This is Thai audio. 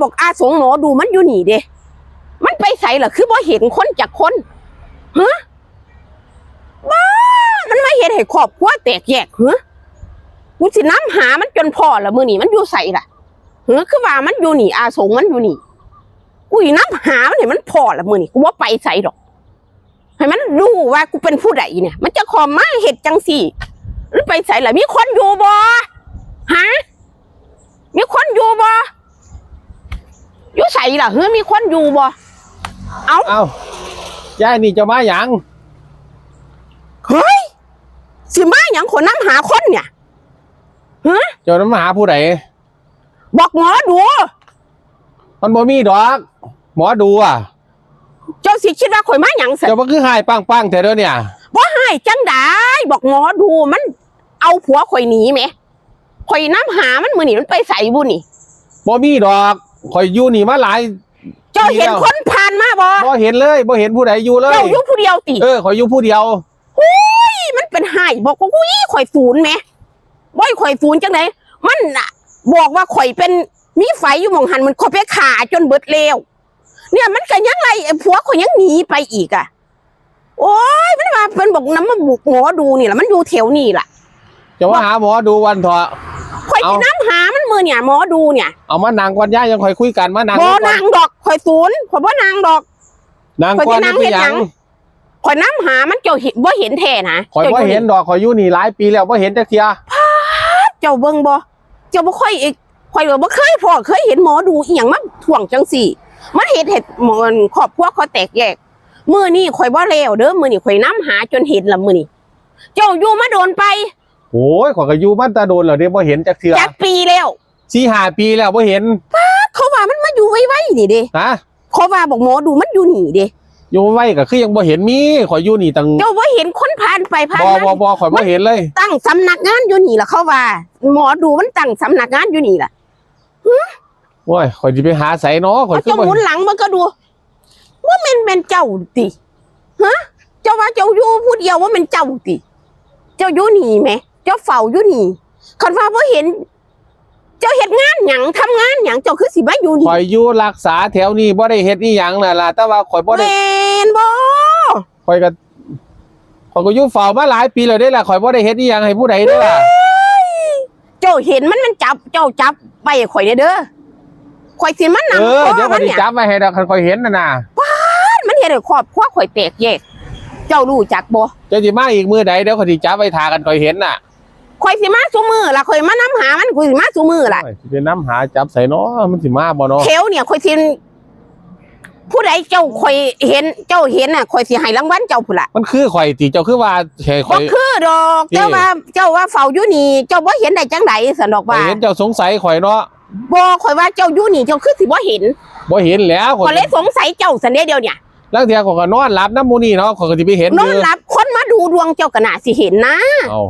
บอกอาสงหมอดูมันอยู่นี่เด้มันไปใส่เหรอคือบ่เห็นคนจากคนฮะบ้ามันไม่เห็นให้ครอบครัวแตกแยกฮะกูสิน้ำหามันจนพอละมือนี่มันอยู่ใส่ล่ะเฮ้คือว่ามันอยู่นี่ อาสงมันอยู่นี่กูอีน้ำหามันเนี่ยมันพอละมือนี่กูว่าไปใส่ดอกให้มันรู้ว่ากูเป็นผู้ใดเนี่ย มันจะขอมาเห็ดจังสี่หรือไปใส่ล่ะมีคนอยู่บ่ฮะมีคนอยู่บ่ ใส่ล่ะเฮ้ยมีคนอยู่บ่เอาเอ้ายายนี่จะมาหยังเฮ้ยสิมาอย่างคนน้ำหาคนเนี่ยฮะเจ้าน้ำหาผู้ใดบอกหมอดู มันบ่มีดอกหมอดูอะ เจ้าสิคิดว่าข่อยมาอย่างเสร็จเจ้ามันคือหายปังปังๆแต่เด้อเนี่ยว่าให้จังได้บอกหมอดูมัน เอาผัวข่อยหนีไหมข่อยน้ำหามันมือนี่มันไปใส่บุนี่บ่มีดอก ข่อยอยู่นี่มาหลายเจ้าเห็นคนผ่านมาบ่บ่เห็นเลยบ่เห็นผู้ใดอยู่เลยเจ้าอยู่ผู้เดียวติเออข่อยอยู่ผู้เดียวนี่มันเป็นไห้บอกว่าอุ้ยข่อยศูนย์ไหมบ่อยข่อยศูนย์จังไหนมันน่ะ บอกว่าข่อยเป็นมีไฟอยู่หมองหันมันข่อยไปขาจนเบิดเลวเนี่ยมันก็ยังไรไอ้ผัวข่อยยังหนีไปอีกอะโอ้ยมันมาเป็นบอกน้ำมันบุกหมอดูนี่แหละมันอยู่แถวนี่แหละจะว่าหาหมอดูวันเถอะข่อยเอาจะน้ำหามันมือ เนี่ยหมอดูเนี่ยเอามานางก่อนย่ายังข่อยคุยกันมานางบ่ก่อนนางดอกข่อยศูนย์ข่อยบ่นางดอกนางข่อยก่อนสินางนี่เฮ็ดคือหหยัยังงข่อยน้ำหามันเจ้าเห็นบ่เห็นแท้นะข่อยบ่จ้าเห็นดอกข่อยอยู่นี่หลายปีแล้วบ่เห็นจักเที่ยเจ้าเบิ่งบ่เจ้าบ่ค่อยอีกข่อยก็บ่เคยพอเคยเห็นหมอดูอีหยังมาถ่วงจังสี่มันเห็นเห็ดหมอนครอบครัวเขาแตกแยกมื้อนี้ข่อยบ่แล้วเด้อมื้อนี้ข่อยน้ำหาจนเห็นละมื้อนี้เจ้าอยู่มาโดนไปโอ้ยข่อยก็อยู่บ้านตาโดนแล้วเด้บ่เห็นจักเที่ยจักปีแล้ว สี่ห้าปีแล้วบ่เห็นเขาว่ามันมาอยู่ไว้ๆนี่เด้ฮะเขาว่าบอกหมอดูมันอยู่นี่เด้อยู่ไว้ก็คือยังบ่เห็นมีข่อยอยู่นี่ตั้งเจ้าบ่เห็นคนผ่านไปผ่านบ่มาบ่บ่ข่อยบ่เห็นเลย ตั้งสำนักงานอยู่นี่ล่ะเขาว่า หมอดูมันตั้งสำนักงานอยู่นี่ล่ะโอ้ยข่อยสิไปหาไสเนาะข่อยเอาคือเจ้าบ่หมุนหลังมันก็ดู ว่ามันเป็นเจ้าติฮะเจ้าว่าเจ้าอยู่ผู้เดียวว่ามันเจ้าติ เจ้าอยู่นี่ไหม เจ้าเฝ้าอยู่นี่คันว่าบ่เห็น เจ้าเฮ็ดงานหยังทำงานหยังเจ้าคือสิมาอยู่นี่ข่อยอยู่รักษาแถวนี้บ่ได้เฮ็ดอีหยังน่ะล่ะแต่ว่าข่อยบ่แมได้นบ่ข่อยก็ข่อยก็อยู่เฝ้ามาหลายปีแล้วเด้ล่ะข่อยบ่ได้เฮ็ดอีหยังให้ผู้ใดเด้อล่ะเจ้าเห็นมันมันจับเจ้าจับไปข่อยเด้อเด้อข่อยสิมันเออนำเดี๋ยวข่มัอยนสิเนี่ยจับไว้ให้ดอกคันข่อยเห็นน่ะน่ะมันเฮ็ดให้ครอบครัวข่อยแตกแยก เจ้ารู้จักบ่ เจ้าสิมาอีกมื้อใดเดี๋ยวข่อยสิจับไว้ทากันข่อยเห็นน่ะ ข่อยสิมาซุมือล่ะข่อยมานํหามันข่อยสิมาซุมือล่ะโอ้ยสิไปนํหาจับใส่เนาะมันสิมาบ่เนาะ แถวเนี่ยข่อยสิผู้ใดเจ้าข่อยเห็นเจ้าเห็นน่ะข่อยสิให้รางวัลเจ้าพุ่นล่ะมันคือข่อยติเจ้าคือว่าให้ข่บ่อย คือดอกนี่ เจ้าว่าเจ้าว่าเฝ้าอยู่นี่ เจ้าบ่เห็นได้จังไดสันดอกข่อยว่าเห็นเจ้าสงสัยข่อยเนาะบ่ข่อยว่าเจ้าอยู่นี่เจ้าคือสิบ่เห็นบ่เห็นแล้วข่ข่ออยยเลยสงสัยเจ้าสันเดียวเดียวเนี่ยลางเที่ยข่อยก็นอนหลับน้ำหมู่นี่เนาะข่อยก็สิไปเห็นนอนหลับคนมาดูดวงเจ้าก็น่าสิเห็นนะ เอา